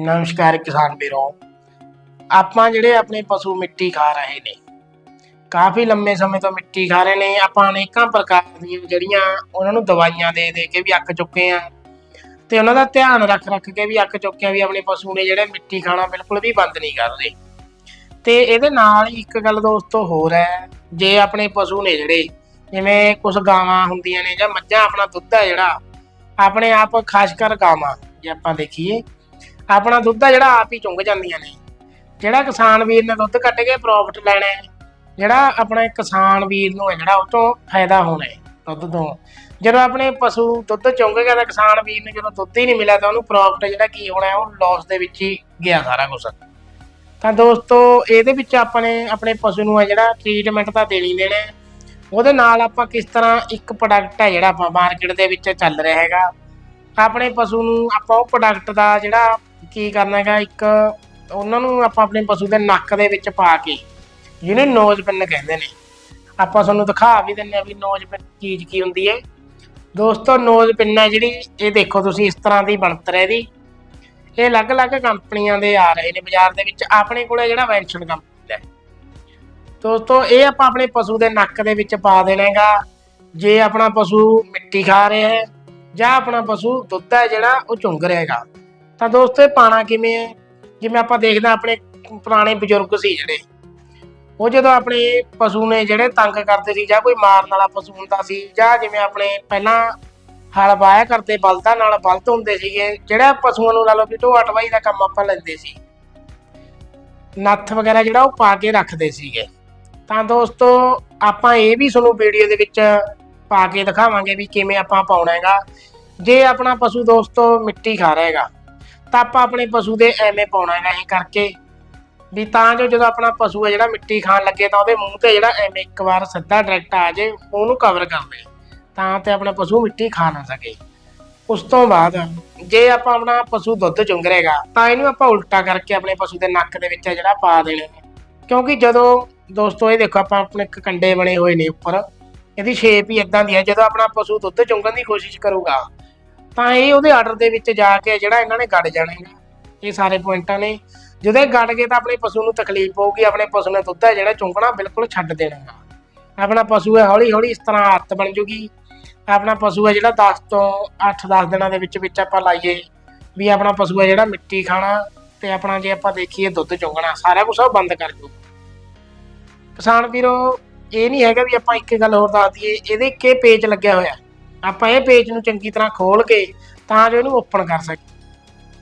ਨਮਸਕਾਰ ਕਿਸਾਨ ਵੀਰੋ। ਆਪਾਂ ਜਿਹੜੇ ਆਪਣੇ ਪਸ਼ੂ ਮਿੱਟੀ ਖਾ ਰਹੇ ਨੇ, ਕਾਫੀ ਲੰਮੇ ਸਮੇਂ ਤੋਂ ਮਿੱਟੀ ਖਾ ਰਹੇ ਨੇ। ਆਪਾਂ ਅਨੇਕਾਂ ਪ੍ਰਕਾਰ ਦੀਆਂ ਜਿਹੜੀਆਂ ਉਹਨਾਂ ਨੂੰ ਦਵਾਈਆਂ ਦੇ ਦੇ ਕੇ ਵੀ ਅੱਕ ਚੁੱਕੇ ਆ ਤੇ ਉਹਨਾਂ ਦਾ ਧਿਆਨ ਰੱਖ ਰੱਖ ਕੇ ਵੀ ਅੱਕ ਚੁੱਕੇ ਆ ਵੀ ਆਪਣੇ ਪਸ਼ੂ ਨੇ ਜਿਹੜੇ ਮਿੱਟੀ ਖਾਣਾ ਬਿਲਕੁਲ ਵੀ ਬੰਦ ਨਹੀਂ ਕਰ ਰਹੇ। ਤੇ ਇਹਦੇ ਨਾਲ ਇੱਕ ਗੱਲ ਦੋਸਤੋ ਹੋਰ ਹੈ, ਜੇ ਆਪਣੇ ਪਸ਼ੂ ਨੇ ਜਿਹੜੇ ਜਿਵੇਂ ਕੁਝ ਗਾਵਾਂ ਹੁੰਦੀਆਂ ਨੇ ਜਾਂ ਮੱਝਾਂ ਆਪਣਾ ਦੁੱਧ ਹੈ ਜਿਹੜਾ, ਆਪਣੇ ਆਪ ਖਾਸ ਕਰ ਗਾਵਾਂ, ਜੇ ਆਪਾਂ ਦੇਖੀਏ ਆਪਣਾ ਦੁੱਧ ਆ ਜਿਹੜਾ ਆਪ ਹੀ ਚੁੰਗ ਜਾਂਦੀਆਂ ਨੇ। ਜਿਹੜਾ ਕਿਸਾਨ ਵੀਰ ਨੇ ਦੁੱਧ ਕੱਢ ਕੇ ਪ੍ਰੋਫਿਟ ਲੈਣਾ ਹੈ, ਜਿਹੜਾ ਆਪਣੇ ਕਿਸਾਨ ਵੀਰ ਨੂੰ ਹੈ, ਜਿਹੜਾ ਉਹ ਤੋਂ ਫਾਇਦਾ ਹੋਣਾ ਹੈ ਦੁੱਧ ਤੋਂ। ਜਦੋਂ ਆਪਣੇ ਪਸ਼ੂ ਦੁੱਧ ਚੁੰਗ ਗਿਆ ਤਾਂ ਕਿਸਾਨ ਵੀਰ ਨੂੰ ਜਦੋਂ ਦੁੱਧ ਹੀ ਨਹੀਂ ਮਿਲਿਆ ਤਾਂ ਉਹਨੂੰ ਪ੍ਰੋਫਿਟ ਜਿਹੜਾ ਕੀ ਹੋਣਾ ਉਹ ਲਾਸ ਦੇ ਵਿੱਚ ਹੀ ਗਿਆ ਸਾਰਾ ਕੁਝ ਤਾਂ ਦੋਸਤੋ, ਇਹਦੇ ਵਿੱਚ ਆਪਾਂ ਨੇ ਆਪਣੇ ਪਸ਼ੂ ਨੂੰ ਹੈ ਜਿਹੜਾ ਟ੍ਰੀਟਮੈਂਟ ਤਾਂ ਦੇਣੀ ਦੇਣਾ ਉਹਦੇ ਨਾਲ ਆਪਾਂ ਕਿਸ ਤਰ੍ਹਾਂ ਇੱਕ ਪ੍ਰੋਡਕਟ ਹੈ ਜਿਹੜਾ ਆਪਾਂ ਮਾਰਕੀਟ ਦੇ ਵਿੱਚ ਚੱਲ ਰਿਹਾ ਹੈਗਾ। ਆਪਣੇ ਪਸ਼ੂ ਨੂੰ ਆਪਾਂ ਉਹ ਪ੍ਰੋਡਕਟ ਦਾ ਜਿਹੜਾ ਕੀ ਕਰਨਾ ਹੈਗਾ, ਇੱਕ ਉਹਨਾਂ ਨੂੰ ਆਪਾਂ ਆਪਣੇ ਪਸ਼ੂ ਦੇ ਨੱਕ ਦੇ ਵਿੱਚ ਪਾ ਕੇ, ਜਿਹਨੂੰ ਨੋਜ਼ ਪਿੰਨ ਕਹਿੰਦੇ ਨੇ। ਆਪਾਂ ਤੁਹਾਨੂੰ ਦਿਖਾ ਵੀ ਦਿੰਨੇ ਆ ਵੀ ਨੋਜ਼ ਪਿੰਨ ਚੀਜ਼ ਕੀ ਹੁੰਦੀ ਹੈ। ਦੋਸਤੋ ਨੋਜ਼ ਪਿੰਨ ਹੈ ਜਿਹੜੀ, ਇਹ ਦੇਖੋ ਤੁਸੀਂ ਇਸ ਤਰ੍ਹਾਂ ਦੀ ਬਣਤਰ ਹੈ ਇਹਦੀ। ਇਹ ਅਲੱਗ-ਅਲੱਗ ਕੰਪਨੀਆਂ ਦੇ ਆ ਰਹੇ ਨੇ ਬਾਜ਼ਾਰ ਦੇ ਵਿੱਚ, ਆਪਣੇ ਕੋਲੇ ਜਿਹੜਾ ਵੈਂਸ਼ਨ ਕੰਪਨੀ ਦਾ ਦੋਸਤੋ, ਇਹ ਆਪਾਂ ਆਪਣੇ ਪਸ਼ੂ ਦੇ ਨੱਕ ਦੇ ਵਿੱਚ ਪਾ ਦੇਣਾ ਹੈਗਾ। ਜੇ ਆਪਣਾ ਪਸ਼ੂ ਮਿੱਟੀ ਖਾ ਰਿਹਾ ਹੈ, ਜਾਂ ਆਪਣਾ ਪਸ਼ੂ ਦੁੱਧ ਹੈ ਜਿਹੜਾ, ਉਹ ਚੁੰਗ ਰਿਹਾ ਹੈਗਾ। ਤਾਂ ਦੋਸਤੋ, ਇਹ ਪਾਣਾ ਕਿਵੇਂ ਹੈ ਜਿਵੇਂ ਆਪਾਂ ਦੇਖਦੇ ਹਾਂ ਆਪਣੇ ਪੁਰਾਣੇ ਬਜ਼ੁਰਗ ਸੀ ਜਿਹੜੇ। ਉਹ ਜਦੋਂ ਆਪਣੇ ਪਸ਼ੂ ਨੇ ਜਿਹੜੇ ਤੰਗ ਕਰਦੇ ਸੀ, ਜਾਂ ਕੋਈ ਮਾਰਨ ਵਾਲਾ ਪਸ਼ੂ ਹੁੰਦਾ ਸੀ, ਜਾਂ ਜਿਵੇਂ ਆਪਣੇ ਪਹਿਲਾਂ ਹਲ ਵਾਇਆ ਕਰਦੇ, ਬਲਦਾਂ ਨਾਲ ਬਲਦ ਹੁੰਦੇ ਸੀਗੇ, ਜਿਹੜਾ ਪਸ਼ੂਆਂ ਨੂੰ ਲਾ ਲਓ ਵੀ ਢੋਆ ਟਵਾਈ ਦਾ ਕੰਮ ਆਪਾਂ ਲੈਂਦੇ ਸੀ। ਨੱਥ ਵਗੈਰਾ ਜਿਹੜਾ ਉਹ ਪਾ ਕੇ ਰੱਖਦੇ ਸੀਗੇ। ਤਾਂ ਦੋਸਤੋ, ਆਪਾਂ ਇਹ ਵੀ ਤੁਹਾਨੂੰ ਵੀਡੀਓ ਦੇ ਵਿੱਚ ਪਾ ਕੇ ਦਿਖਾਵਾਂਗੇ ਵੀ ਕਿਵੇਂ ਆਪਾਂ ਪਾਉਣਾ ਹੈਗਾ। ਜੇ ਆਪਣਾ ਪਸ਼ੂ ਦੋਸਤੋ ਮਿੱਟੀ ਖਾ ਰਿਹਾ ਹੈਗਾ ਤਾਂ ਆਪਾਂ ਆਪਣੇ ਪਸ਼ੂ ਦੇ ਐਵੇਂ ਪਾਉਣਾ ਹੈਗਾ ਇਹ ਕਰਕੇ। ਵੀ ਤਾਂ ਜੋ ਜਦੋਂ ਆਪਣਾ ਪਸ਼ੂ ਹੈ ਜਿਹੜਾ ਮਿੱਟੀ ਖਾਣ ਲੱਗੇ ਤਾਂ ਉਹਦੇ ਮੂੰਹ ਤੇ ਜਿਹੜਾ ਐਵੇਂ ਇੱਕ ਵਾਰ ਸਿੱਧਾ ਡਾਇਰੈਕਟ ਆ ਜੇ, ਉਹਨੂੰ ਕਵਰ ਕਰ ਦੇ ਤਾਂ ਤੇ ਆਪਣਾ ਪਸ਼ੂ ਮਿੱਟੀ ਖਾ ਨਾ ਸਕੇ। ਉਸ ਤੋਂ ਬਾਅਦ ਜੇ ਆਪਾਂ ਆਪਣਾ ਪਸ਼ੂ ਦੁੱਧ ਚੁੰਗ ਰਹੇਗਾ ਤਾਂ ਇਹਨੂੰ ਆਪਾਂ ਉਲਟਾ ਕਰਕੇ ਆਪਣੇ ਪਸ਼ੂ ਦੇ ਨੱਕ ਦੇ ਵਿੱਚ ਜਿਹੜਾ ਪਾ ਦੇਣੇ ਕਿਉਂਕਿ ਜਦੋਂ, ਦੋਸਤੋ ਇਹ ਦੇਖੋ ਆਪਾਂ ਆਪਣੇ ਇੱਕ ਕੰਡੇ ਬਣੇ ਹੋਏ ਨੇ ਉੱਪਰ। ਇਹਦੀ ਸ਼ੇਪ ਹੀ ਇਦਾਂ ਦੀ ਹੈ, ਜਦੋਂ ਆਪਣਾ ਪਸ਼ੂ ਦੁੱਧ ਚੁੰਗਣ ਦੀ ਕੋਸ਼ਿਸ਼ ਕਰੂਗਾ ਤਾਂ ਇਹ ਉਹਦੇ ਆਰਡਰ ਦੇ ਵਿੱਚ ਜਾ ਕੇ ਜਿਹੜਾ ਇਹਨਾਂ ਨੇ ਗੜ ਜਾਣਾ ਹੈ ਇਹ ਸਾਰੇ ਪੁਆਇੰਟਾਂ ਨੇ। ਜਦੋਂ ਇਹ ਗੜ ਗਏ ਤਾਂ ਆਪਣੇ ਪਸ਼ੂ ਨੂੰ ਤਕਲੀਫ ਪਊਗੀ, ਆਪਣੇ ਪਸ਼ੂ ਨੇ ਦੁੱਧ ਹੈ ਜਿਹੜਾ, ਚੁੰਗਣਾ ਬਿਲਕੁਲ ਛੱਡ ਦੇਣਾ ਆਪਣਾ ਪਸ਼ੂ ਹੈ ਹੌਲੀ ਹੌਲੀ ਇਸ ਤਰ੍ਹਾਂ ਆਦਤ ਬਣ ਜੂਗੀ। ਆਪਣਾ ਪਸ਼ੂ ਹੈ ਜਿਹੜਾ 10 ਤੋਂ 8-10 ਦਿਨਾਂ ਦੇ ਵਿੱਚ ਵਿੱਚ ਆਪਾਂ ਲਾਈਏ ਵੀ ਆਪਣਾ ਪਸ਼ੂ ਹੈ ਜਿਹੜਾ ਮਿੱਟੀ ਖਾਣਾ ਤੇ ਆਪਣਾ ਜੇ ਆਪਾਂ ਦੇਖੀਏ ਦੁੱਧ ਚੁੰਗਣਾ, ਸਾਰਾ ਕੁਝ ਉਹ ਬੰਦ ਕਰ ਜੂ ਕਿਸਾਨ ਵੀਰੋ, ਇਹ ਨਹੀਂ ਹੈਗਾ ਵੀ ਆਪਾਂ ਇੱਕ ਗੱਲ ਹੋਰ ਦੱਸ ਦਈਏ, ਇਹਦੇ ਇੱਕੇ ਪੇਜ ਲੱਗਿਆ ਹੋਇਆ। ਆਪਾਂ ਇਹ ਪੇਜ ਨੂੰ ਚੰਗੀ ਤਰ੍ਹਾਂ ਖੋਲ ਕੇ ਤਾਂ ਜੋ ਇਹਨੂੰ ਓਪਨ ਕਰ ਸਕੀਏ।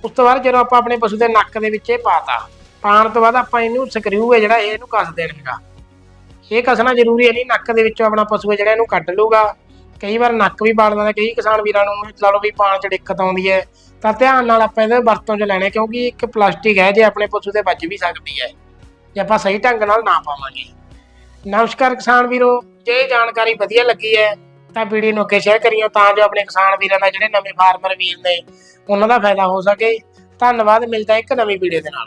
ਉਸ ਤੋਂ ਬਾਅਦ ਜਦੋਂ ਆਪਾਂ ਆਪਣੇ ਪਸ਼ੂ ਦੇ ਨੱਕ ਦੇ ਵਿੱਚ ਇਹ ਪਾਤਾ ਪਾਣ ਤੋਂ ਬਾਅਦ ਆਪਾਂ ਇਹਨੂੰ ਸਕਰੂ ਹੈ ਜਿਹੜਾ ਇਹਨੂੰ ਕੱਸ ਦੇਣਾਗਾ। ਇਹ ਕੱਸਣਾ ਜ਼ਰੂਰੀ ਹੈ ਨਹੀਂ, ਨੱਕ ਦੇ ਵਿੱਚੋਂ ਆਪਣਾ ਪਸ਼ੂ ਹੈ ਜਿਹੜਾ ਇਹਨੂੰ ਕੱਢ ਲੂਗਾ ਕਈ ਵਾਰ ਨੱਕ ਵੀ ਪਾੜ ਦਿੰਦਾ ਕਈ ਕਿਸਾਨ ਵੀਰਾਂ ਨੂੰ ਲਾ ਲਓ ਵੀ ਪਾਣ ਚ ਦਿੱਕਤ ਆਉਂਦੀ ਹੈ। ਤਾਂ ਧਿਆਨ ਨਾਲ ਆਪਾਂ ਇਹਦੇ ਵਰਤੋਂ ਚ ਲੈਣੇ ਕਿਉਂਕਿ ਇੱਕ ਪਲਾਸਟਿਕ ਹੈ, ਜੇ ਆਪਣੇ ਪਸ਼ੂ ਦੇ ਵੱਜ ਵੀ ਸਕਦੀ ਹੈ। ਜੇ ਆਪਾਂ ਸਹੀ ਢੰਗ ਨਾਲ ਨਾ ਪਾਵਾਂਗੇ। ਨਮਸਕਾਰ ਕਿਸਾਨ ਵੀਰੋ, ਜੇ ਜਾਣਕਾਰੀ ਵਧੀਆ ਲੱਗੀ ਹੈ ਤਾਂ ਵੀਡੀਓ ਨੂੰ ਅੱਗੇ ਸ਼ੇਅਰ ਕਰਿਓ, ਤਾਂ ਜੋ ਆਪਣੇ ਕਿਸਾਨ ਵੀਰਾਂ ਦਾ ਜਿਹੜੇ ਨਵੇਂ ਫਾਰਮਰ ਵੀਰ ਨੇ, ਉਹਨਾਂ ਦਾ ਫਾਇਦਾ ਹੋ ਸਕੇ। ਧੰਨਵਾਦ, ਮਿਲਦਾ ਇੱਕ ਨਵੀਂ ਵੀਡੀਓ ਦੇ ਨਾਲ।